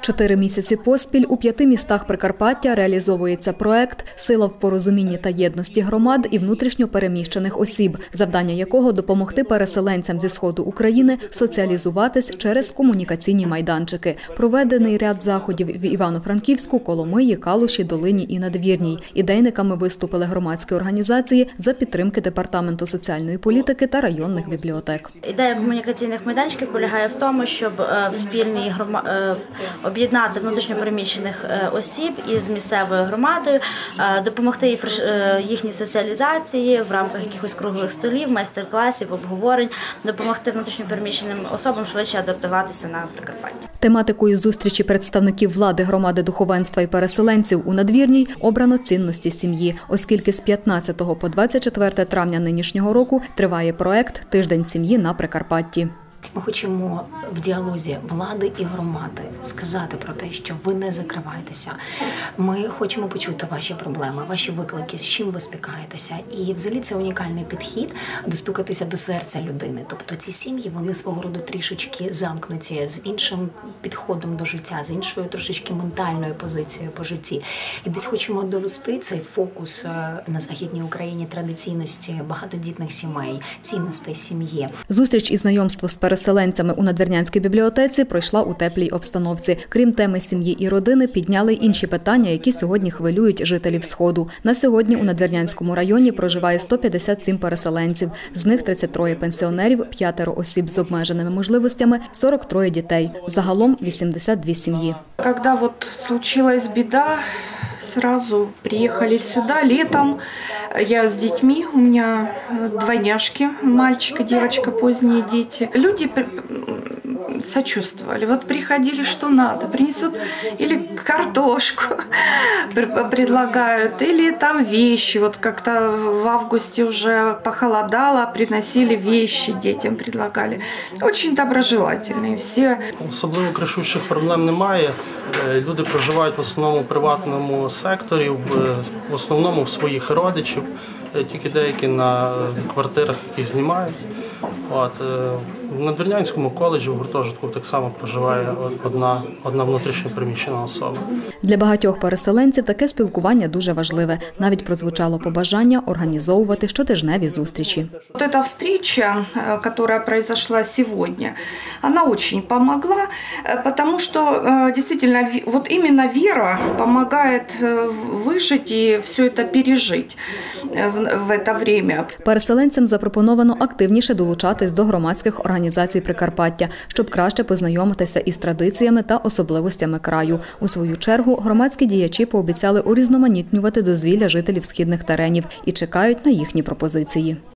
Чотири місяці поспіль у п'яти містах Прикарпаття реалізовується проект Сила в порозумінні та єдності громад і внутрішньо переміщених осіб, завдання якого допомогти переселенцям зі сходу України соціалізуватись через комунікаційні майданчики. Проведений ряд заходів в Івано-Франківську, Коломиї, Калуші, Долині і Надвірній. Ідейниками виступили громадські організації за підтримки департаменту соціальної політики та районних бібліотек. Ідея комунікаційних майданчиків полягає в тому, щоб е, в спільній грома... об'єднати внутрішньопереміщених е, осіб із місцевою громадою, е, допомогти е, їхній соціалізації в рамках якихось круглих столів, майстер-класів, обговорень, допомогти внутрішньопереміщеним особам швидше адаптуватися на Прикарпаття. Тематикою зустрічі представників влади, громади, духовенства і переселенців у надвірній обрано цінності сім'ї, оскільки з 15 по 24 травня нинішнього року триває проект Тиждень сім'ї на Прикарпатті. Ми хочемо в діалозі влади і громади сказати про те, що ви не закриваєтеся. Ми хочемо почути ваші проблеми, ваші виклики, з чим ви стикаєтеся. І взагалі це унікальний підхід достукатися до серця людини. Тобто ці сім'ї вони свого роду трішечки замкнуті з іншим підходом до життя, з іншою трошечки ментальною позицією по житті. І десь хочемо довести цей фокус е, на західній Україні традиційності багатодітних сімей, цінностей сім'ї. Зустріч і знайомство з переселенцями у Надвірнянській бібліотеці пройшла у теплій обстановці. Крім теми сім'ї і родини, підняли інші питання, які сьогодні хвилюють жителів Сходу. На сьогодні у Надвірнянському районі проживає 157 переселенців. З них 33 пенсіонерів, п'ятеро осіб з обмеженими можливостями, 43 дітей. Загалом 82 сім'ї. Когда вот случилась беда, сразу приехали сюда летом. Я с детьми, у меня э, двойняшки, мальчик и девочка, поздние дети. Люди пр- м, сочувствовали. Вот приходили, что надо, принесут или картошку пр- предлагают, или там вещи. Вот как-то в августе уже похолодало, приносили вещи детям, предлагали. Очень доброжелательные все. Особливо кричущих проблем немає. Е, Люди проживають в основному в приватному секторі, в, в основному в своїх родичів, е, тільки деякі на е, квартирах, які знімають. От, е, в Надвірнянському коледжі в гуртожитку так само проживає одна, одна внутрішньо приміщена особа. Для багатьох переселенців таке спілкування дуже важливе. Навіть прозвучало побажання організовувати щотижневі зустрічі. Вот эта встреча, э, которая произошла сегодня, она очень помогла, э, потому что э, действительно ви- вот именно вера помогает э, в- выжить и все это пережить э, в в это время. Переселенцям запропоновано активніше долучатись до громадських організацій Прикарпаття, щоб краще познайомитися із традиціями та особливостями краю. У свою чергу громадські діячі пообіцяли урізноманітнювати дозвілля жителів східних теренів і чекають на їхні пропозиції.